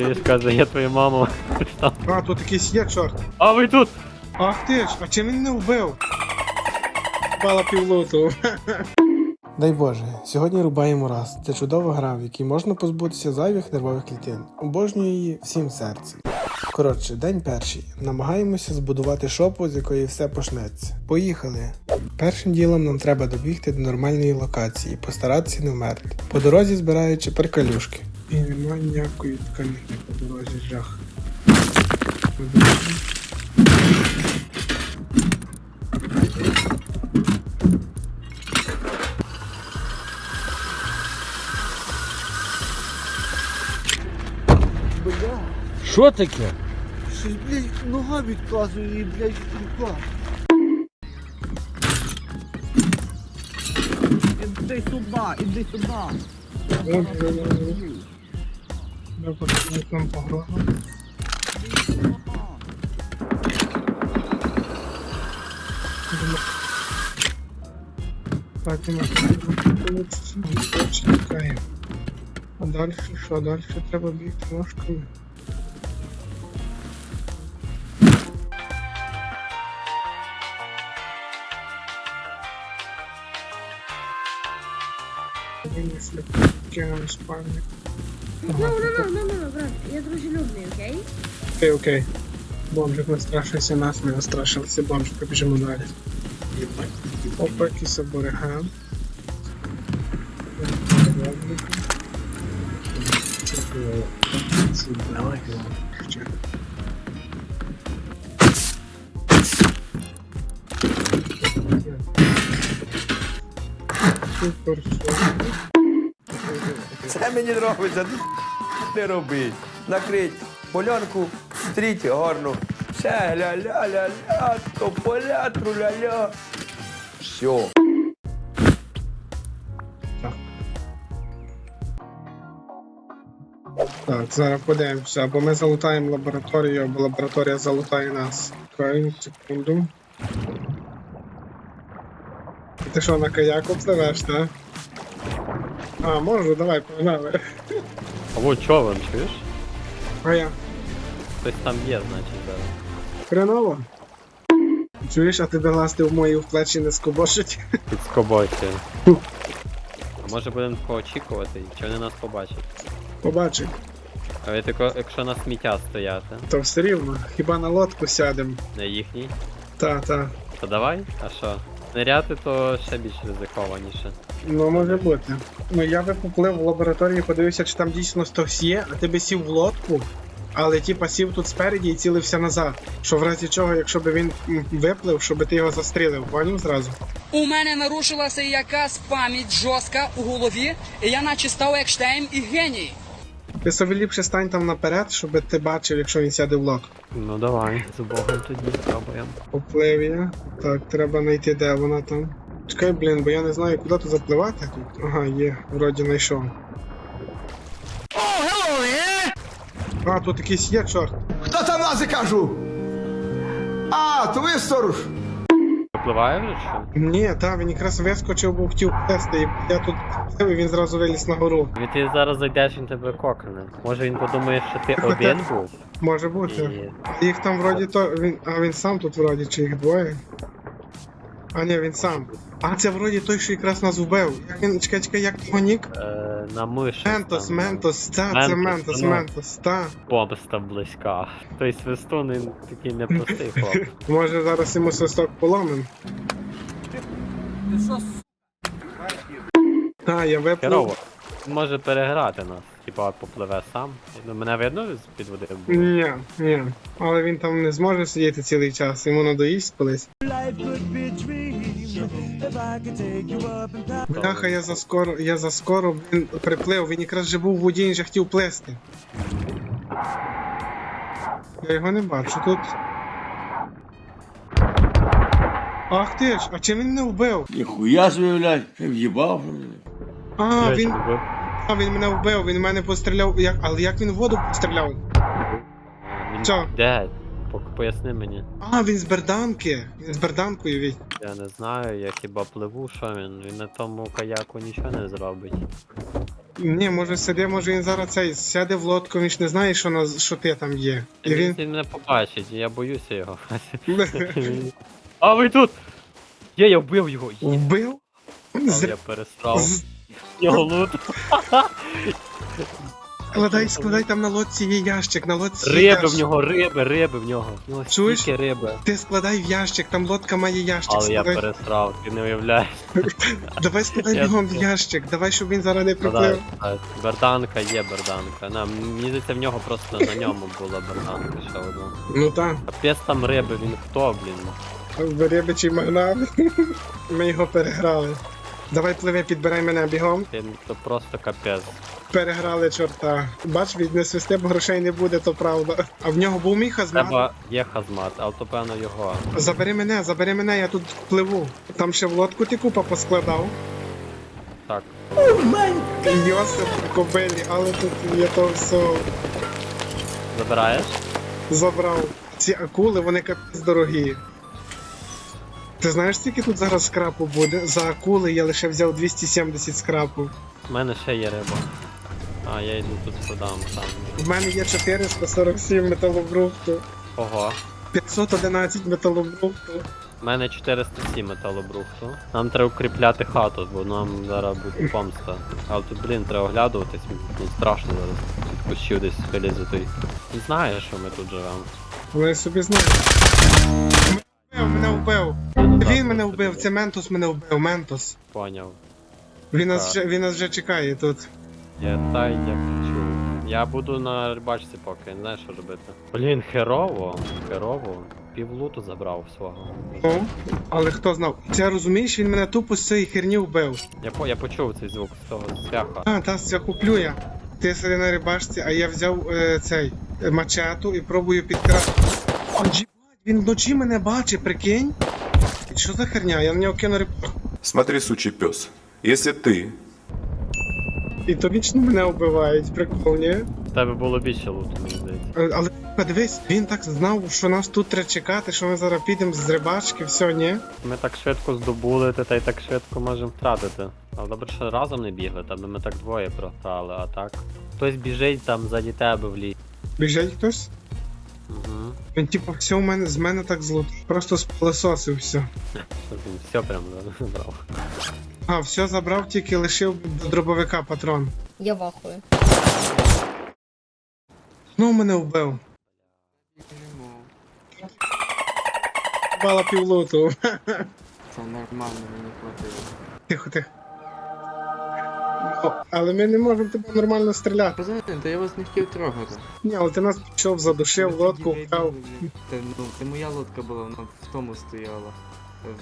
Ти ж каже, я твою маму. А, тут якийсь є чорт. А ви тут! Ах ти ж, а чим він не вбив? Пала півлоту. Дай Боже, сьогодні рубаємо раз. Це чудова гра, в якій можна позбутися зайвих нервових клітин. Обожнюю її всім серцем. Коротше, день перший. Намагаємося збудувати шопу, з якої все почнеться. Поїхали. Першим ділом нам треба добігти до нормальної локації, постаратися не вмерти. По дорозі збираючи перкалюшки. І немає ніякої тканини по дорозі жах. Бля, Що таке? щось, блядь, нога відказує і, блядь, рука. Іди сюди, іди сюди. Нам погроза. Так, у нас чекаємо. А далі що? Далі треба бігти ножками. Винесли кинули спальник. No, no, no, no, no, no, брат, я дружелюбний, окей? Окей, окей. Бомжик настрашився нас, ми настрашилися бомжика, біжимо далі. Опа, якийсь абориген. Супер, супер. Це мені подобається. Не робить. Накрить полянку, стріть гарно. Все, ля-ля-ля-ля, тополя, труля-ля. Все. Так, зараз подивимося, або ми залутаємо лабораторію, або лабораторія залутає нас. Чекай, секунду. Ти що, на каяку пливеш, так? А, можу, давай, погнали. А во човен, чуєш? А я. Хтось там є, значить, зараз. Хреново. Чуєш, а тебе ласти в мої в плечі не скобошить? Під скоботі. Може будемо поочікувати, чи вони нас побачать. Побачив. А ви тако, якщо на сміття стояти, То все рівно, хіба на лодку сядем. на їхній, Та, та. то давай, а що? Ниряти то ще більш ризикованіше. Ну, може бути. Ну я би поплив в лабораторії, подивився, чи там дійсно хтось є, а ти би сів в лодку, але типа сів тут спереді і цілився назад. Що в разі чого, якщо б він виплив, щоб ти його застрілив, поняв зразу? У мене нарушилася якась пам'ять жорстка у голові, і я наче став як Штейн і геній. Ти собі ліпше стань там наперед, щоб ти бачив, якщо він сяде в лодку. Ну давай, з Богом тоді спробуємо. Поплив я. Так, треба знайти, де вона там. Чекай, блін, бо я не знаю, куди тут запливати тут. Ага, є, вроді знайшов. А, тут якийсь є чорт. Хто там лази кажу? А, то ви сторож. Випливає вже що? Ні, та він якраз вискочив, бо хотів тести, і я тут і він зразу виліз на гору. І ти зараз зайдеш, він тебе кокне. Може він подумає, що ти один був? Може бути. І... Їх там вроді то. Він. А він сам тут вроді, чи їх двоє. А ні, він сам. А це вроді той, що якраз нас вбив. Як він. Чекай, чекай, як його нік? Е, на миші. Ментос, там, Ментос, та, це Ментос, Ментос, ну. Ментос, та. Помста близька. Той свистун він такий непростий хлоп. Може зараз йому свисток поломим. Та, я виплив. Керово. Він може переграти нас. Типа попливе сам. Ну, мене видно з-під води? Ні, ні. Але він там не зможе сидіти цілий час, йому надоїсть колись. Бляха, я заскоро, я заскоро він приплив, він якраз же був в воді, він же хотів плисти. Я його не бачу тут. Ах ти ж, а чим він не вбив? Ніхуя собі, блядь, ти в'їбав. А, він, а, він мене вбив, він мене постріляв. Як, але як він в воду постріляв? Він... Що? Де? Поясни мені. А, він з берданки. Він з берданкою від. Я не знаю, я хіба пливу, що він. Він на тому каяку нічого не зробить. Ні, може сиде, може він зараз цей сяде в лодку, він ж не знає, що, на, що ти там є. І Він він. мене побачить, я боюся його. А ви тут! Є, я вбив його! Є, Вбив? але З- я пересрав. з- Його лут. Складай, складай там на лодці є ящик, на лодці є Риби в ящик. нього, риби, риби в нього. В нього Чуєш? стільки риби. Ти складай в ящик, там лодка має ящик. Але я складай. пересрав, ти не уявляєш. Давай складай Я бігом в ящик, давай, щоб він зараз не Ну, приплив. да, Берданка є берданка. На, мені здається, в нього просто на ньому була берданка ще одна. Ну так, Капець там риби, він хто, блін? рибичий магнат. Ми його переграли. Давай пливи, підбирай мене бігом. Він то просто капець. Переграли чорта. Бач, від не свисти, бо грошей не буде, то правда. А в нього був мій хазмат. Треба є хазмат, але то певно його. Забери мене, забери мене, я тут пливу. Там ще в лодку ти купа поскладав. Так. Йосип кобилі, але тут я то все Забираєш? забрав. Ці акули, вони капець дорогі. Ти знаєш, скільки тут зараз скрапу буде? За акули я лише взяв 270 скрапу. У мене ще є риба. А, я йду тут продам сам. В мене є 447 металобрухту, Ого. 511 металобрухту. У мене 407 металобрухту. Нам треба укріпляти хату, бо нам зараз буде помста. Але тут, блін, треба оглядуватись, мені страшно зараз. Тут кущів десь вилізати. Не знаю, що ми тут живемо. Вони собі знають. Мене вбив, мене вбив. Він мене вбив, це Ментос мене вбив, Ментос. Поняв. Він нас, Так. вже, він нас вже чекає тут. Я та як чув. Я буду на рибачці поки, не знаю, що робити. Блін, херово, херово. Пів луту забрав свого. Ну, але хто знав? Це розумієш, він мене тупо з цієї херні вбив. Я, по, я почув цей звук з того цвяха. А, та це куплю Ти сиди на рибашці, а я взяв е, цей е, мачету і пробую підкрасти. О, джібать, він вночі мене бачить, прикинь. Що за херня? Я на нього кину репорт. Смотри, сучий пес, если ты І то вічно мене вбивають, прикол, ні? В тебе було більше луту, мені здається. Е, Але сука, дивись, він так знав, що нас тут треба чекати, що ми зараз підемо з рибачки, все, ні? Ми так швидко здобули, та й так швидко можемо втратити. Але добре, що разом не бігли, там би ми так двоє програли, а так. Хтось біжить там ззаді тебе в ліс. Біжить хтось? Угу. Він типу все у мене з мене так злут. Просто спилососив все. Що він все прям забрав. А, все забрав, тільки лишив до дробовика патрон. Я вахую. Ну, мене вбив. Бала півлоту. Це нормально, мені хватило. Тихо, тихо. О, але ми не можемо тебе нормально стріляти. Позитив, та я вас не хотів трогати. Ні, але ти нас пішов, задушив, лодку вкрав. Та, ну, це моя лодка була, вона в тому стояла.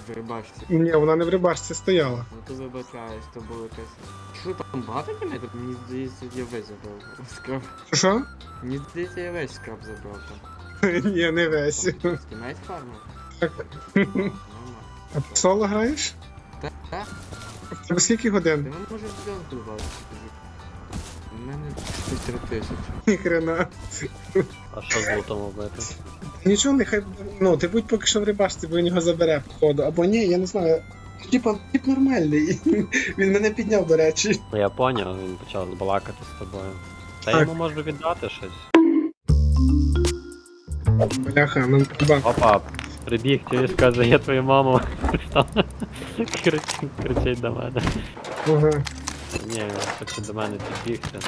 В рибачці. Ні, вона не в рибашці стояла. Ну то вибачаюсь, то було якесь. Що там багато кімет? Мені здається, я весь забрав. Скраб. Що? Мені здається, я весь скраб забрав там. Ні, не весь. Скімець фарму? Так. А ти соло граєш? Так, так. В тебе скільки Ти годин? може зйомку бачити. У мене 4 тисячі. Ніхрена. А що з лутом робити? Нічого, нехай. Ну, ти будь поки що в рибашці, бо він його забере, походу. Або ні, я не знаю. Типа, тип нормальний. Він мене підняв, до речі. Ну я поняв, він почав балакати з тобою. Та Так. йому можу віддати щось. Бляха, ну ба. Опа, прибіг, чуєш, каже, я твою маму. Там кричить, кричить до мене. Ага. Ні, він хоче до мене підбігти.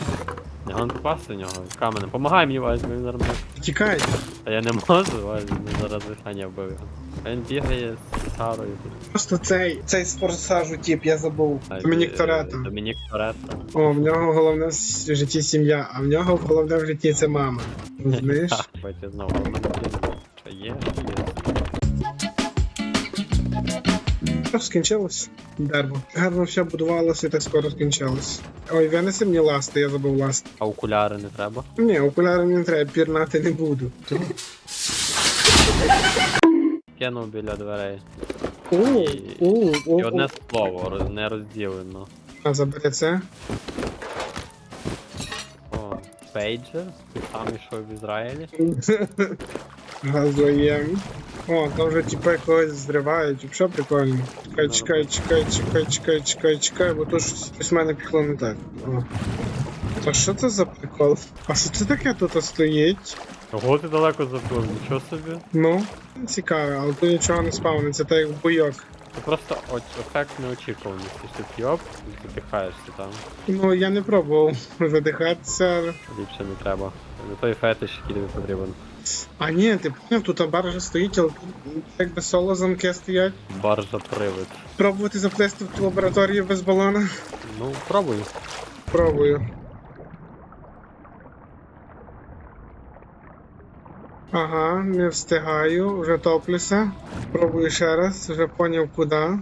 Не гон попасти в нього, каменем. Помагай мені, Вась, він зараз мене. Тікай. А я не можу, Вась, він зараз Аня вбив його. А Він бігає з сарою тут. Просто цей, цей з форсажу тип, я забув. А, Домінік е, Торетто. Домінік Торетто. О, в нього головне в житті сім'я, а в нього головне в житті це мама. Розумієш? Бать, знову. Що є? Є. Що скінчилось? Дербо. Гарно все будувалося і так скоро скінчилось. Ой, винеси мені ласти, я забув ласти. А окуляри не треба? Ні, окуляри не треба, пірнати не буду. Кинув біля дверей. У, у, у, І одне слово, роз- не розділено. А забери це. О, пейджер, ти сам ішов в Ізраїлі. Газоєм. О, там вже тіпи когось зривають, що прикольно. Чекай, чекай, чекай, чекай, чекай, чекай, чекай, бо то щось в мене пішло не так. О. Та що це за прикол? А що це таке тут стоїть? Ого, ти далеко заплив, нічого собі. Ну, цікаво, але тут нічого не спавниться, так як бойок. Це просто от ефект неочікуваності, ти йоп, і задихаєшся там. Ну, я не пробував задихатися. Ліпше не треба. Не той фетиш, який тобі потрібен. А ні, ти поняв, тут баржа стоїть, але тут якби соло замки стоять. Баржа привид. Пробувати заплисти в ту лабораторію без балона. Ну, пробуй. Пробую. Ага, не встигаю, вже топлюся. Пробую ще раз, вже поняв куди.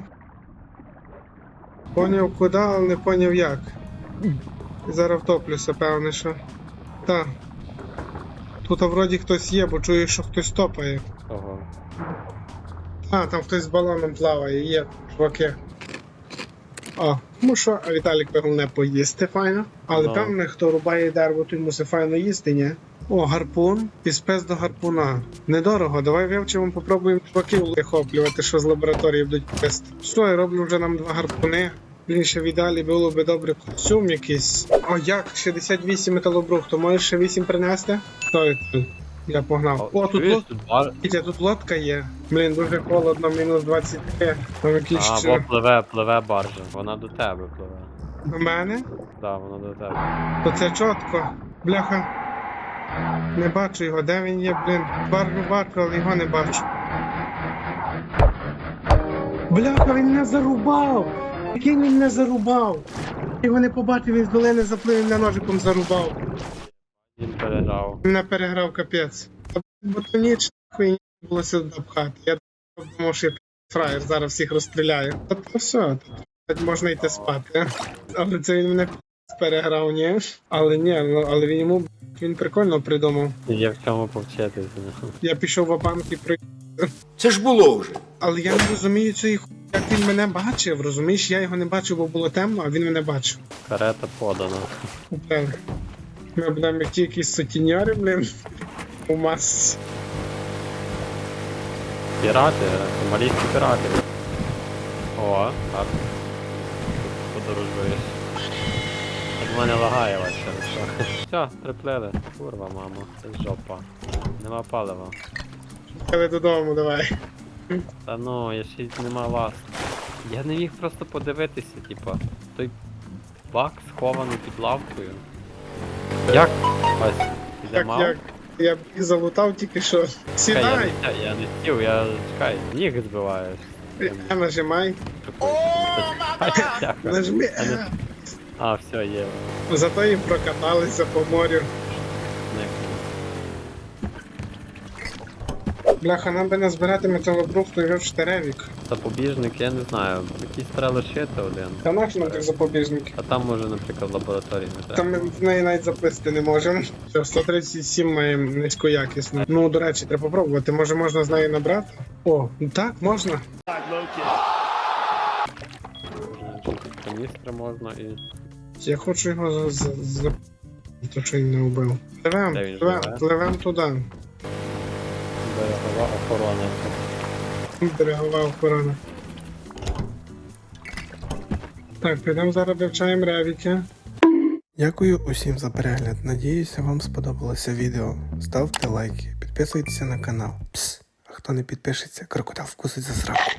Поняв куди, але не поняв як. Зараз втоплюся, певне, що. Так. Тут вроді хтось є, бо чую, що хтось топає. Ого. А, там хтось з балоном плаває, є, чуваки. О, тому що Віталік головне поїсти файно. Але Ну. певне, хто рубає дерево, той мусить файно їсти, ні? О, гарпун і спец до гарпуна. Недорого, давай вивчимо, попробуємо чуваків вихоплювати, що з лабораторії будуть писти. Що, я роблю вже нам два гарпуни. Блін, ще в ідеалі було би добре костюм якийсь. О, як? 68 металобрухту, можеш ще 8 принести? Стой, тут. Я погнав. О, тут чуєш, лод... тут бар... Вітя, тут лодка є. Блін, дуже холодно, мінус 23. Там якісь А, бо пливе, пливе баржа. Вона до тебе пливе. до мене. Да, вона до тебе. То це чітко. Бляха. Не бачу його, де він є, блін. Барву бачу, але його не бачу. Бляха, він мене зарубав! Який він мене зарубав? Я Його не побачив, він з долини заплив, мене ножиком зарубав. Він переграв. Мене переграв капець. Бо то ніч хуйні було сюди пхати. Я думав, що я фраєр зараз всіх розстріляю. Та то все, то можна йти спати. Але це він мене переграв, ні. Але ні, ну, але він йому він прикольно придумав. Є в чому повчитися. Я пішов в банк і при. Це ж було вже. Але я не розумію цієї ху... як він мене бачив, розумієш? Я його не бачив, бо було темно, а він мене бачив. Карета подана. Блин. Ми будемо як ті якісь сутіньори, блін. У масці. Пірати, сомалійські пірати. О, так. Подорожуєш. Від мене лагає що. Все, приплили. Курва, мамо, це жопа. Нема палива. Але додому, давай. Та ну, я ще й нема вас. Я не міг просто подивитися, типа, той бак схований під лавкою. Як? Ось, піде Як, мав? як? Я б їх залутав тільки що. Чекай, я, Сідай! не, я не хотів, я чекай, ніг збиваєш. Я нажимай. Дякую. Нажми. А, все, є. Зато і прокаталися по морю. Бляха, нам би назбирати металобрухту і вивчити ревік. Запобіжник, я не знаю. Якийсь треба лишити один. Та наш нам тих запобіжників. А там може, наприклад, лабораторії не Там ми в неї навіть заплисти не можемо. Все, 137 маємо низьку якісну. Ну, до речі, треба попробувати. Може можна з неї набрати? О, так, можна. Тут можна і. Я хочу його за, за, за... То, що він не вбив. Пливем, пливем, пливем туди. Берегова охорона. Берегова охорона. Так, підемо зараз вивчаємо ревіки. Дякую усім за перегляд. Надіюся, вам сподобалося відео. Ставте лайки, підписуйтеся на канал. Пс, а хто не підпишеться, крокодил вкусить за сраку.